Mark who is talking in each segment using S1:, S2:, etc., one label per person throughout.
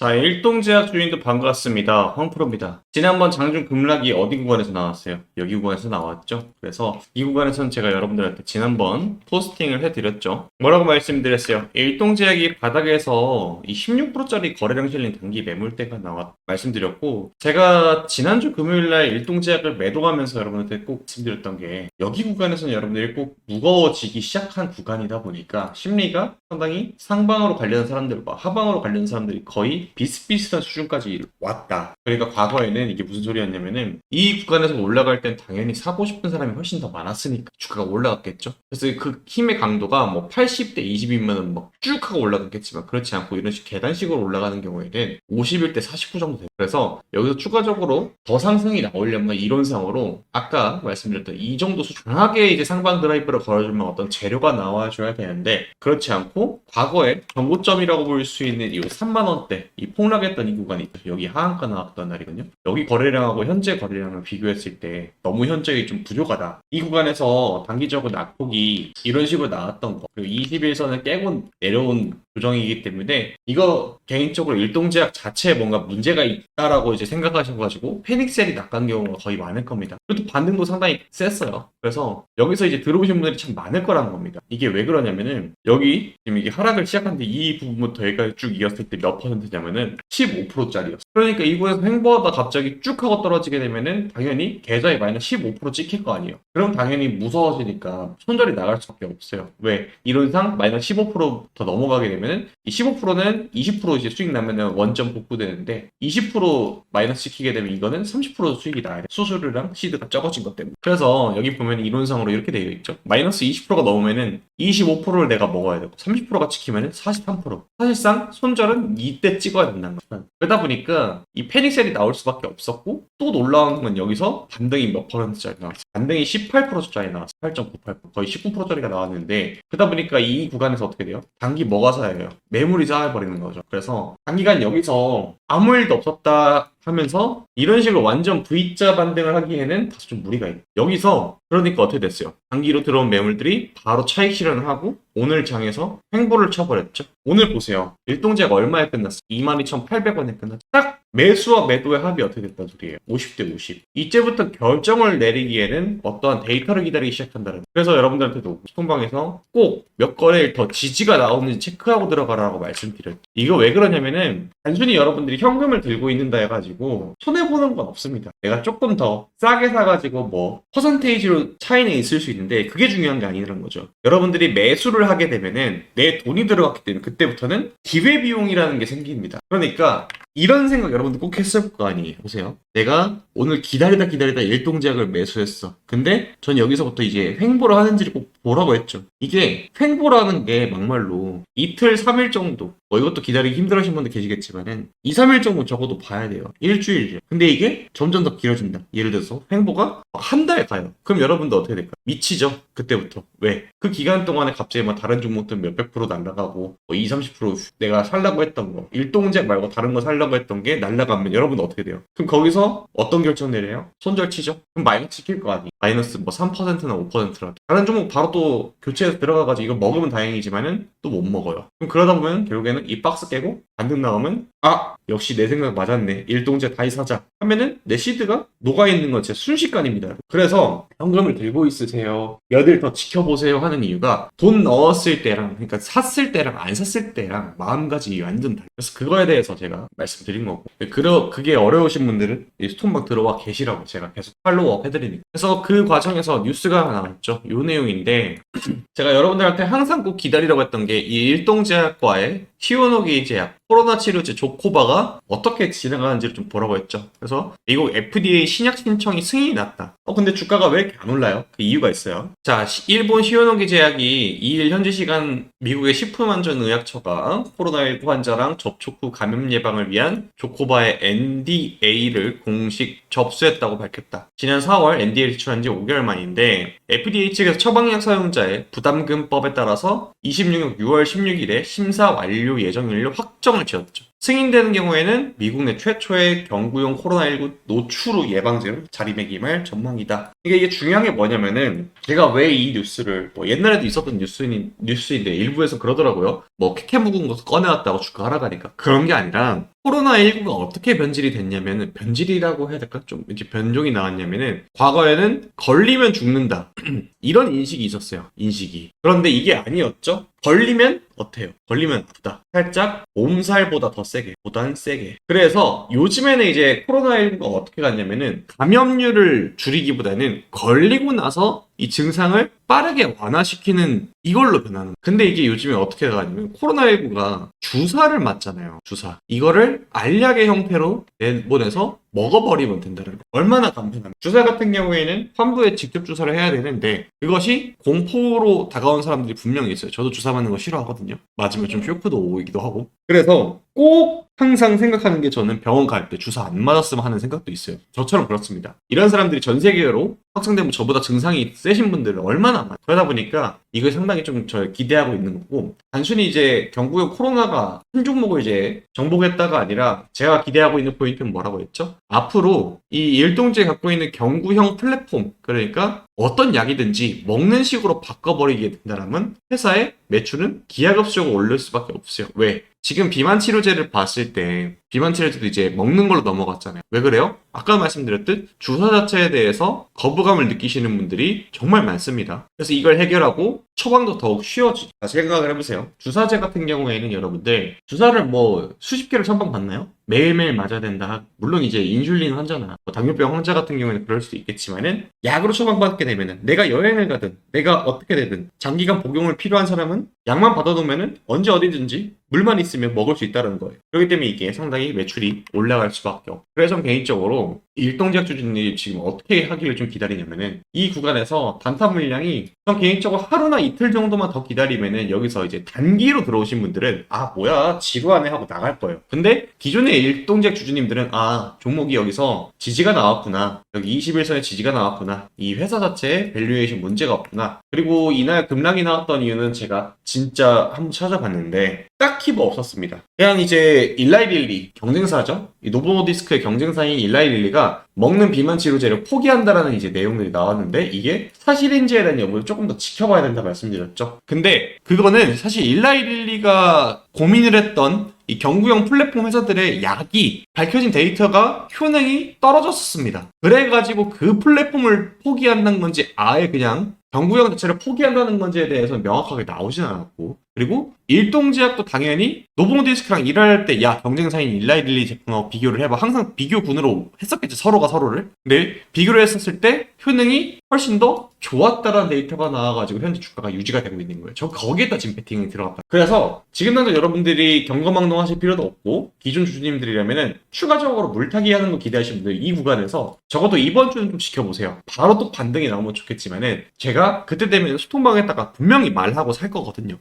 S1: 자, 일동제약 주인도 반갑습니다. 황프로입니다. 지난번 장중 급락이 어디 구간에서 나왔어요? 여기 구간에서 나왔죠. 그래서 이 구간에서는 제가 여러분들한테 지난번 포스팅을 해드렸죠. 뭐라고 말씀드렸어요? 일동제약이 바닥에서 이 16%짜리 거래량 실린 단기 매물대가 나왔 말씀드렸고 제가 지난주 금요일날 일동제약을 매도하면서 여러분한테 꼭 말씀드렸던 게 여기 구간에서는 여러분들이 꼭 무거워지기 시작한 구간이다 보니까 심리가 상당히 상방으로 관련한 사람들과 하방으로 관련한 사람들이 거의 비슷비슷한 수준까지 왔다. 그러니까 과거에는 이게 무슨 소리였냐면은 이 구간에서 올라갈 땐 당연히 사고 싶은 사람이 훨씬 더 많았으니까 주가가 올라갔겠죠. 그래서 그 힘의 강도가 뭐 80대 20이면은 막쭉 하고 올라갔겠지만 그렇지 않고 이런 식 계단식으로 올라가는 경우에는 51대 49 정도 돼요. 그래서 여기서 추가적으로 더 상승이 나오려면 이론상으로 아까 말씀드렸던 이 정도 수준 강하게 이제 상방 드라이브를 걸어주면 어떤 재료가 나와줘야 되는데 그렇지 않고 과거에 정고점이라고 볼 수 있는 이 3만 원대 이 폭락했던 이 구간이 있죠. 여기 하한가 나왔던 날이거든요. 여기 거래량하고 현재 거래량을 비교했을 때 너무 현저히 좀 부족하다. 이 구간에서 단기적으로 낙폭이 이런 식으로 나왔던 거 그리고 21선을 깨고 내려온 조정이기 때문에 이거 개인적으로 일동제약 자체에 뭔가 문제가 있다라고 이제 생각하셔가지고 패닉셀이 나간 경우가 거의 많을 겁니다. 그래도 반등도 상당히 셌어요. 그래서 여기서 이제 들어오신 분들이 참 많을 거라는 겁니다. 이게 왜 그러냐면은 여기 지금 이게 하락을 시작한데 이 부분부터 여기까지 쭉 이었을 때 몇 퍼센트냐면은 15%짜리였어. 그러니까 이곳에서 횡보하다 갑자기 쭉 하고 떨어지게 되면은 당연히 계좌에 마이너스 15% 찍힐 거 아니에요. 그럼 당연히 무서워지니까 손절이 나갈 수밖에 없어요. 왜? 이론상 마이너스 15%부터 넘어가게 되면 은이 15%는 20% 이제 수익 나면은 원점 복구되는데 20% 마이너스 시키게 되면 이거는 30% 수익이 나야 돼. 수수료랑 시드가 적어진 것 때문에. 그래서 여기 보면 이론상으로 이렇게 되어 있죠. 마이너스 20%가 넘으면은 25%를 내가 먹어야 되고 30%가 찍히면은 43%. 사실상 손절은 이때 찍어야 된다는 거야. 그러다 보니까 이 패닉셀이 나올 수밖에 없었고 또 놀라운 건 여기서 반등이 몇 퍼센트짜리 나왔어. 반등이 18%짜리 나왔어. 8.98% 거의 19%짜리가 나왔는데 그러다 보니까 이 구간에서 어떻게 돼요? 단기 뭐가 사예요? 매물이 쌓여버리는 거죠. 그래서 단기간 여기서 아무 일도 없었다 하면서 이런 식으로 완전 V자 반등을 하기에는 다소 좀 무리가 있는 여기서 그러니까 어떻게 됐어요? 단기로 들어온 매물들이 바로 차익 실현을 하고 오늘 장에서 횡보를 쳐버렸죠. 오늘 보세요. 일동제가 얼마에 끝났어? 22,800원에 끝났죠. 딱 매수와 매도의 합이 어떻게 됐단 소리예요? 50대 50. 이제부터 결정을 내리기에는 어떠한 데이터를 기다리기 시작한다는. 그래서 여러분들한테도 소통방에서 꼭몇 거래일 더 지지가 나오는지 체크하고 들어가라고 말씀드렸죠. 이거 왜 그러냐면은 단순히 여러분들이 현금을 들고 있는다 해가지고 손해보는 건 없습니다. 내가 조금 더 싸게 사가지고 뭐 퍼센테이지로 차이는 있을 수 있는데 그게 중요한 게 아니라는 거죠. 여러분들이 매수를 하게 되면은 내 돈이 들어갔기 때문에 그때부터는 기회 비용이라는 게 생깁니다. 그러니까 이런 생각 여러분들 꼭 했을 거 아니에요. 보세요. 내가 오늘 기다리다 기다리다 일동제약을 매수했어. 근데 전 여기서부터 이제 횡보를 하는지를 꼭 보라고 했죠. 이게 횡보라는 게 막말로 이틀, 3일 정도 뭐 이것도 기다리기 힘들으신 분들 계시겠지만은 2, 3일 정도 적어도 봐야 돼요. 일주일. 근데 이게 점점 더 길어진다. 예를 들어서 횡보가 한 달 가요. 그럼 여러분도 어떻게 될까요? 미치죠. 그때부터. 왜? 그 기간 동안에 갑자기 뭐 다른 종목들 몇백 프로 날라가고 뭐 2, 30% 내가 살라고 했던 거 일동제약 말고 다른 거 살라고 했던 게 날라가면 여러분 어떻게 돼요? 그럼 거기서 어떤 결정 내려요? 손절 치죠? 그럼 마이너스 찍힐 거 아니에요? 마이너스 뭐 3%나 5%라도 다른 종목 바로 또 교체해서 들어가가지고 이거 먹으면 다행이지만은 또 못 먹어요. 그럼 그러다 보면 결국에는 이 박스 깨고 반등 나오면 아 역시 내 생각 맞았네 일동제 다이 사자 하면은 내 시드가 녹아있는 건 진짜 순식간입니다. 그래서 현금을 들고 있으세요. 몇 일 더 지켜보세요 하는 이유가 돈 넣었을 때랑 그러니까 샀을 때랑 안 샀을 때랑 마음가짐이 완전 달라요. 그래서 그거에 대해서 제가 말씀드린 거고 그러, 그게 어려우신 분들은 이 스톤방 들어와 계시라고 제가 계속 팔로우업 해드리니까 그래서 그 과정에서 뉴스가 나왔죠. 요 내용인데 제가 여러분들한테 항상 꼭 기다리라고 했던 게 이 일동제약과의 시오노기 제약 코로나 치료제 조코바가 어떻게 진행하는지를 좀 보라고 했죠. 그래서 미국 FDA 신약 신청이 승인이 났다. 어 근데 주가가 왜 이렇게 안 올라요? 그 이유가 있어요. 자, 시- 일본 시오노기 제약이 2일 현지 시간 미국의 식품안전의약처가 코로나19 환자랑 접촉 후 감염 예방을 위한 조코바의 NDA를 공식 접수했다고 밝혔다. 지난 4월 NDA를 제출한 지 5개월 만인데 FDA 측에서 처방약 사용자의 부담금법에 따라서 26년 6월 16일에 심사 완료 예정일로 확정을 지었죠. 승인되는 경우에는 미국 내 최초의 경구용 코로나19 노출후 예방제로 자리매김할 전망이다. 이게, 이게 중요한 게 뭐냐면은 제가 왜 이 뉴스를 뭐 옛날에도 있었던 뉴스인, 뉴스인데 일부에서 그러더라고요. 뭐 캐캐 묵은 거 꺼내왔다고 주가 하락하니까 그런 게 아니라 코로나19가 어떻게 변질이 됐냐면은 변질이라고 해야 될까? 좀 이제 변종이 나왔냐면은 과거에는 걸리면 죽는다. 이런 인식이 있었어요. 인식이. 그런데 이게 아니었죠? 걸리면 어때요? 걸리면 아프다. 살짝 몸살보다 더 세게, 보단 세게. 그래서 요즘에는 이제 코로나19가 어떻게 갔냐면은 감염률을 줄이기보다는 걸리고 나서 이 증상을 빠르게 완화시키는 이걸로 변하는. 근데 이게 요즘에 어떻게 가냐면 코로나19가 주사를 맞잖아요. 주사. 이거를 알약의 형태로 내보내서 먹어버리면 된다는 거. 얼마나 간편합니까? 주사 같은 경우에는 환부에 직접 주사를 해야 되는데 그것이 공포로 다가온 사람들이 분명히 있어요. 저도 주사 맞는 거 싫어하거든요. 맞으면 좀 쇼크도 오기도 하고. 그래서 꼭 항상 생각하는 게 저는 병원 갈 때 주사 안 맞았으면 하는 생각도 있어요. 저처럼 그렇습니다. 이런 사람들이 전 세계로 확산되면 저보다 증상이 세신 분들은 얼마나 많아요. 그러다 보니까 이걸 상당히 좀 저 기대하고 있는 거고 단순히 이제 경구용 코로나가 한 종목을 이제 정복했다가 아니라 제가 기대하고 있는 포인트는 뭐라고 했죠? 앞으로 이 일동제 갖고 있는 경구형 플랫폼 그러니까 어떤 약이든지 먹는 식으로 바꿔버리게 된다면 회사의 매출은 기하급수적으로 올릴 수밖에 없어요. 왜? 지금 비만 치료제를 봤을 때 비만 치료제도 이제 먹는 걸로 넘어갔잖아요. 왜 그래요? 아까 말씀드렸듯 주사 자체에 대해서 거부감을 느끼시는 분들이 정말 많습니다. 그래서 이걸 해결하고 처방도 더욱 쉬워지. 다시 생각을 해보세요. 주사제 같은 경우에는 여러분들 주사를 뭐 수십 개를 처방 받나요? 매일매일 맞아야 된다. 물론 이제 인슐린 환자나 뭐 당뇨병 환자 같은 경우에는 그럴 수도 있겠지만은 약으로 처방받게 되면은 내가 여행을 가든 내가 어떻게 되든 장기간 복용을 필요한 사람은 약만 받아놓으면은 언제 어디든지 물만 있으면 먹을 수 있다는 거예요. 그렇기 때문에 이게 상당히 매출이 올라갈 수밖에 없고 그래서 개인적으로 일동제약 주주님이 지금 어떻게 하기를 좀 기다리냐면은 이 구간에서 단타 물량이 전 개인적으로 하루나 이틀 정도만 더 기다리면은 여기서 이제 단기로 들어오신 분들은 아 뭐야 지루하네 하고 나갈 거예요. 근데 기존의 일동제약 주주님들은 아 종목이 여기서 지지가 나왔구나 여기 21선에 지지가 나왔구나 이 회사 자체에 밸류에이션 문제가 없구나 그리고 이날 급락이 나왔던 이유는 제가 진짜 한번 찾아봤는데 딱히 뭐 없었습니다. 그냥 이제 일라이릴리 경쟁사죠. 이 노보노디스크의 경쟁사인 일라이릴리가 먹는 비만 치료제를 포기한다라는 이제 내용들이 나왔는데 이게 사실인지에 대한 여부를 조금 더 지켜봐야 된다 말씀드렸죠. 근데 그거는 사실 일라이 릴리가 고민을 했던 이 경구형 플랫폼 회사들의 약이 밝혀진 데이터가 효능이 떨어졌습니다. 그래가지고 그 플랫폼을 포기한다는 건지 아예 그냥 경구형 자체를 포기한다는 건지에 대해서 명확하게 나오진 않았고 그리고 일동제약도 당연히 노보노디스크랑 일할 때 야 경쟁사인 일라이릴리 제품하고 비교를 해봐. 항상 비교군으로 했었겠지 서로가 서로를. 근데 비교를 했었을 때 효능이 훨씬 더 좋았다라는 데이터가 나와가지고 현재 주가가 유지가 되고 있는 거예요. 저 거기에다 지금 베팅이 들어갔다. 그래서 지금 당장 여러분들이 경거망동 하실 필요도 없고 기존 주주님들이라면은 추가적으로 물타기 하는 거 기대하시는 분들 이 구간에서 적어도 이번 주는 좀 지켜보세요. 바로 또 반등이 나오면 좋겠지만은 제가 그때 되면 소통방에다가 분명히 말하고 살 거거든요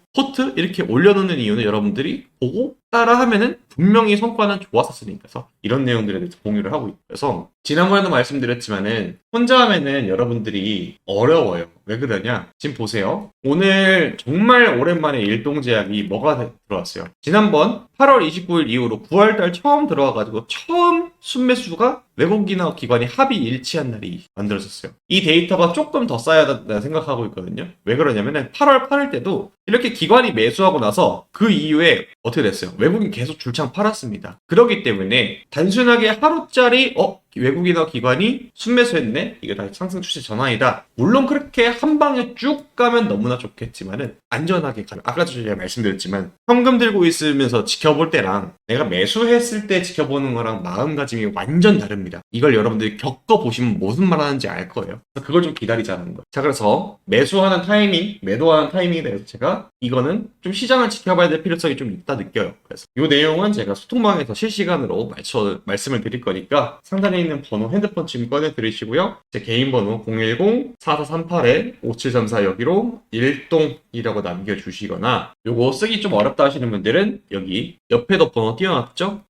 S1: 이렇게 올려놓는 이유는 여러분들이 보고 따라하면은 분명히 성과는 좋았었으니까 그래서 이런 내용들에 대해서 공유를 하고 있고 그래서 지난번에도 말씀드렸지만은 혼자 하면은 여러분들이 어려워요. 왜 그러냐? 지금 보세요. 오늘 정말 오랜만에 일동제약이 뭐가 들어왔어요? 지난번 8월 29일 이후로 9월달 처음 들어와가지고 처음 순매수가 외국이나 기관이 합의 일치한 날이 만들어졌어요. 이 데이터가 조금 더 쌓여야 된다 생각하고 있거든요. 왜 그러냐면은 8월 8일 때도 이렇게 기관이 매수하고 나서 그 이후에 어떻게 됐어요? 외국인 계속 줄창 팔았습니다. 그렇기 때문에 단순하게 하루짜리 어 외국인과 기관이 순매수했네? 이게 다 상승 추세 전환이다. 물론 그렇게 한 방에 쭉 가면 너무나 좋겠지만은 안전하게 가는. 아까도 제가 말씀드렸지만 현금 들고 있으면서 지켜볼 때랑 내가 매수했을 때 지켜보는 거랑 마음가짐이 완전 다릅니다. 이걸 여러분들이 겪어보시면 무슨 말 하는지 알 거예요. 그래서 그걸 좀 기다리자는 거예요. 자, 그래서 매수하는 타이밍, 매도하는 타이밍에 대해서 제가 이거는 좀 시장을 지켜봐야 될 필요성이 좀 있다 느껴요. 그래서 이 내용은 제가 소통방에서 실시간으로 맞춰 말씀을 드릴 거니까 상단에 있는 번호 핸드폰 지금 꺼내 들으시고요. 제 개인 번호 010-4438-5734 여기로 일동이라고 남겨주시거나 요거 쓰기 좀 어렵다 하시는 분들은 여기 옆에도 번호 띄워놨죠?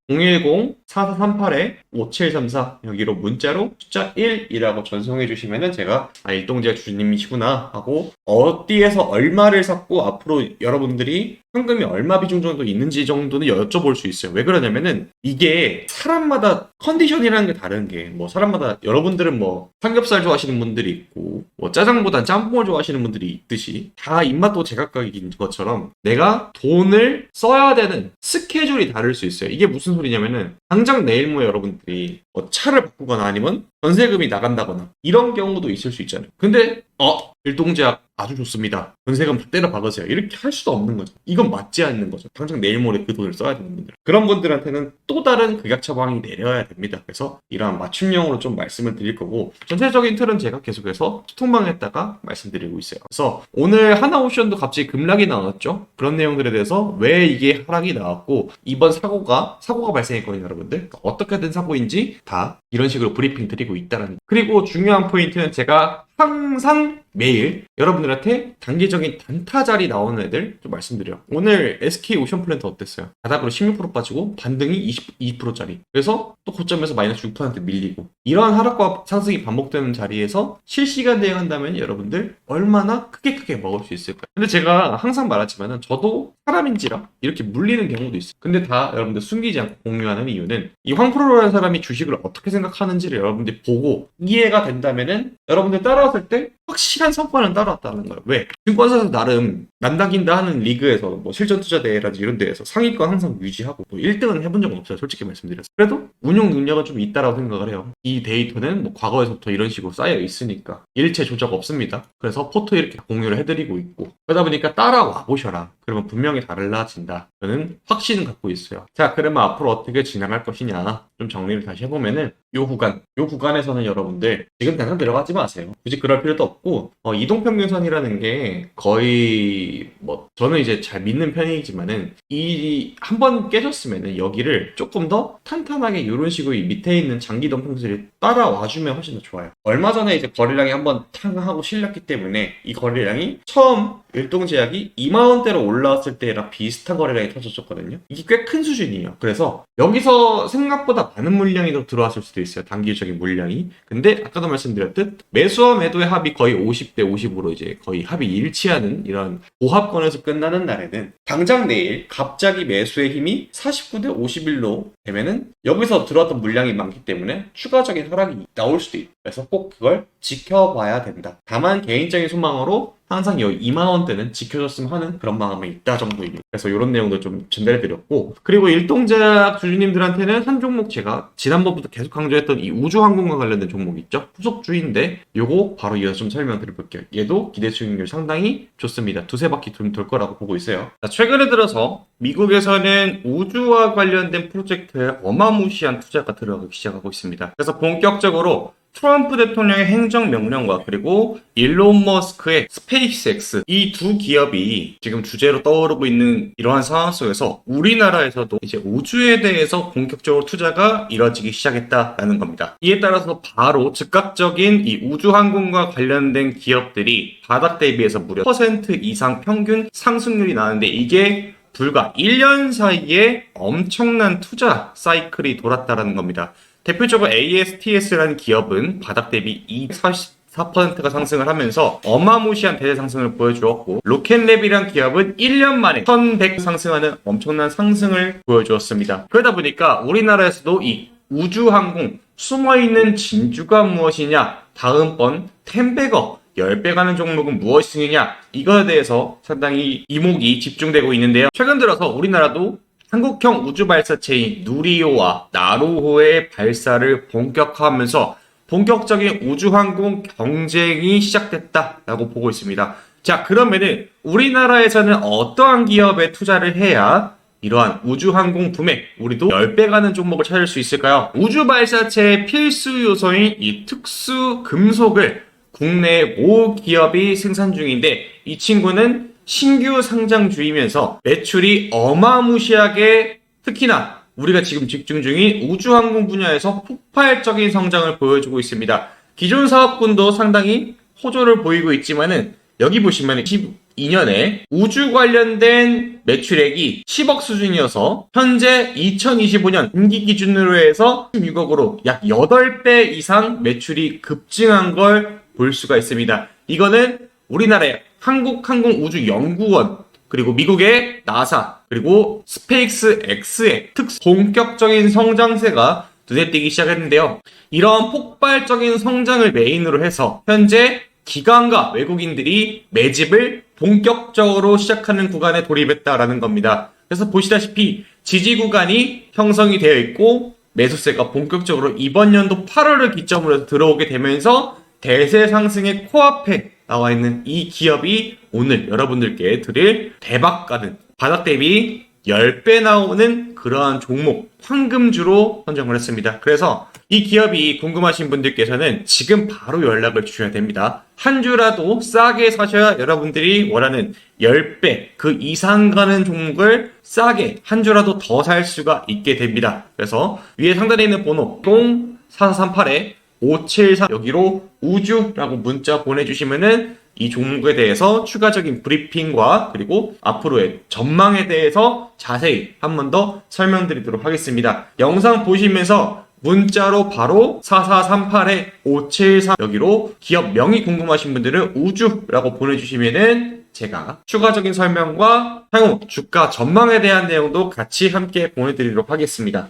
S1: 010-4438-5734 여기로 문자로 숫자 1이라고 전송해 주시면은 제가 아 일동제 주님이시구나 하고 어디에서 얼마를 샀고 앞으로 여러분들이 현금이 얼마 비중 정도 있는지 정도는 여쭤볼 수 있어요. 왜 그러냐면은 이게 사람마다 컨디션이라는 게 다른 게 뭐 사람마다 여러분들은 뭐 삼겹살 좋아하시는 분들이 있고 뭐 짜장보단 짬뽕을 좋아하시는 분들이 있듯이 다 입맛도 제각각인 것처럼 내가 돈을 써야 되는 스케줄이 다를 수 있어요. 이게 무슨 소리냐면은 당장 내일 모레 여러분들이 뭐 차를 바꾸거나 아니면 전세금이 나간다거나 이런 경우도 있을 수 있잖아요. 근데 어 일동제약 아주 좋습니다. 전세금 다 때려 박으세요. 이렇게 할 수도 없는 거죠. 이건 맞지 않는 거죠. 당장 내일 모레 그 돈을 써야 되는 분들. 그런 분들한테는 또 다른 극약 처방이 내려야 됩니다. 그래서 이러한 맞춤형으로 좀 말씀을 드릴 거고 전체적인 틀은 제가 계속해서 소통방에다가 말씀드리고 있어요. 그래서 오늘 하나오션도 갑자기 급락이 나왔죠. 그런 내용들에 대해서 왜 이게 하락이 나왔고 이번 사고가 사고가 발생했거든요, 여러분들. 어떻게 된 사고인지 다 이런 식으로 브리핑 드리고 있다는. 그리고 중요한 포인트는 제가 항상 매일 여러분들한테 단기적인 단타 자리 나오는 애들 좀 말씀드려요. 오늘 SK 오션 플랜트 어땠어요? 바닥으로 16% 빠지고 반등이 22%짜리. 그래서 또 고점에서 마이너스 6% 밀리고 이러한 하락과 상승이 반복되는 자리에서 실시간 대응한다면 여러분들 얼마나 크게 크게 먹을 수 있을까요? 근데 제가 항상 말하지만은 저도 사람인지라 이렇게 물리는 경우도 있어요. 근데 다 여러분들 숨기지 않고 공유하는 이유는 이 황프로라는 사람이 주식을 어떻게 생각하는지를 여러분들이 보고 이해가 된다면은 여러분들 따라 왔을 때 확실한 성과는 따라왔다는 거예요. 왜? 증권사에서 나름 난다긴다 하는 리그에서 뭐 실전 투자 대회라든지 이런 데에서 상위권 항상 유지하고 뭐 1등은 해본 적은 없어요. 솔직히 말씀드려서. 그래도 운용 능력은 좀 있다라고 생각을 해요. 이 데이터는 뭐 과거에서부터 이런 식으로 쌓여 있으니까 일체 조작 없습니다. 그래서 포토 이렇게 공유를 해드리고 있고 그러다 보니까 따라와 보셔라. 그러면 분명히 달라진다. 저는 확신을 갖고 있어요. 자, 그러면 앞으로 어떻게 진행할 것이냐 좀 정리를 다시 해보면은 요 구간, 요 구간에서는 여러분들 지금 당장 들어가지 마세요. 굳이 그럴 필요도 없고 어, 이동평균선이라는 게 거의 뭐 저는 이제 잘 믿는 편이지만은 이 한 번 깨졌으면은 여기를 조금 더 탄탄하게 이런 식으로 이 밑에 있는 장기동평선이 따라와주면 훨씬 더 좋아요. 얼마 전에 이제 거래량이 한번 탕 하고 실렸기 때문에 이 거래량이 처음 일동제약이 2만 원대로 올라왔을 때랑 비슷한 거래량이 터졌었거든요. 이게 꽤 큰 수준이에요. 그래서 여기서 생각보다 많은 물량이 더 들어왔을 수도 있어요. 단기적인 물량이. 근데 아까도 말씀드렸듯 매수와 매도의 합이 거의 50대 50으로 이제 거의 합이 일치하는 이런 고합권에서 끝나는 날에는 당장 내일 갑자기 매수의 힘이 49대 51로 되면은 여기서 들어왔던 물량이 많기 때문에 추가적인 하락이 나올 수도 그래서 꼭 그걸 지켜봐야 된다. 다만 개인적인 소망으로 항상 여기 2만 원대는 지켜줬으면 하는 그런 마음이 있다 정도입니다. 그래서 이런 내용도 좀 전달해드렸고 그리고 일동제약 주주님들한테는 한 종목 제가 지난번부터 계속 강조했던 이 우주항공과 관련된 종목 있죠? 후속주인데 요거 바로 이어서 좀 설명드려 볼게요. 얘도 기대 수익률 상당히 좋습니다. 두세 바퀴 좀돌 거라고 보고 있어요. 자, 최근에 들어서 미국에서는 우주와 관련된 프로젝트에 어마무시한 투자가 들어가기 시작하고 있습니다. 그래서 본격적으로 트럼프 대통령의 행정 명령과 그리고 일론 머스크의 스페이스X 이 두 기업이 지금 주제로 떠오르고 있는 이러한 상황 속에서 우리나라에서도 이제 우주에 대해서 본격적으로 투자가 이뤄지기 시작했다라는 겁니다. 이에 따라서 바로 즉각적인 이 우주 항공과 관련된 기업들이 바닥 대비해서 무려 퍼센트 이상 평균 상승률이 나는데 이게 불과 1년 사이에 엄청난 투자 사이클이 돌았다라는 겁니다. 대표적으로 ASTS라는 기업은 바닥 대비 244%가 상승을 하면서 어마무시한 대대 상승을 보여주었고 로켓랩이란 기업은 1년 만에 1100 상승하는 엄청난 상승을 보여주었습니다. 그러다 보니까 우리나라에서도 이 우주항공 숨어있는 진주가 무엇이냐 다음번 텐베거 10배 가는 종목은 무엇이냐 이거에 대해서 상당히 이목이 집중되고 있는데요. 최근 들어서 우리나라도 한국형 우주 발사체인 누리호와 나로호의 발사를 본격화하면서 본격적인 우주항공 경쟁이 시작됐다라고 보고 있습니다. 자, 그러면은 우리나라에서는 어떠한 기업에 투자를 해야 이러한 우주항공 붐에 우리도 10배 가는 종목을 찾을 수 있을까요? 우주 발사체의 필수 요소인 이 특수 금속을 국내 모 기업이 생산 중인데 이 친구는 신규 상장 주이면서 매출이 어마무시하게 특히나 우리가 지금 집중 중인 우주항공 분야에서 폭발적인 성장을 보여주고 있습니다. 기존 사업군도 상당히 호조를 보이고 있지만은 여기 보시면 12년에 우주 관련된 매출액이 10억 수준이어서 현재 2025년 분기 기준으로 해서 16억으로 약 8배 이상 매출이 급증한 걸 볼 수가 있습니다. 이거는 우리나라의 한국항공우주연구원 그리고 미국의 나사 그리고 스페이스 X의 특 본격적인 성장세가 눈에 띄기 시작했는데요. 이런 폭발적인 성장을 메인으로 해서 현재 기관과 외국인들이 매집을 본격적으로 시작하는 구간에 돌입했다라는 겁니다. 그래서 보시다시피 지지 구간이 형성이 되어 있고 매수세가 본격적으로 이번 연도 8월을 기점으로 들어오게 되면서 대세 상승의 코앞에 나와 있는 이 기업이 오늘 여러분들께 드릴 대박 가는 바닥 대비 10배 나오는 그러한 종목 황금주로 선정을 했습니다. 그래서 이 기업이 궁금하신 분들께서는 지금 바로 연락을 주셔야 됩니다. 한 주라도 싸게 사셔야 여러분들이 원하는 10배 그 이상 가는 종목을 싸게 한 주라도 더 살 수가 있게 됩니다. 그래서 위에 상단에 있는 번호 04438에 573 여기로 우주라고 문자 보내주시면은 이 종목에 대해서 추가적인 브리핑과 그리고 앞으로의 전망에 대해서 자세히 한 번 더 설명드리도록 하겠습니다. 영상 보시면서 문자로 바로 4438에 573 여기로 기업 명이 궁금하신 분들은 우주라고 보내주시면은 제가 추가적인 설명과 향후 주가 전망에 대한 내용도 같이 함께 보내드리도록 하겠습니다.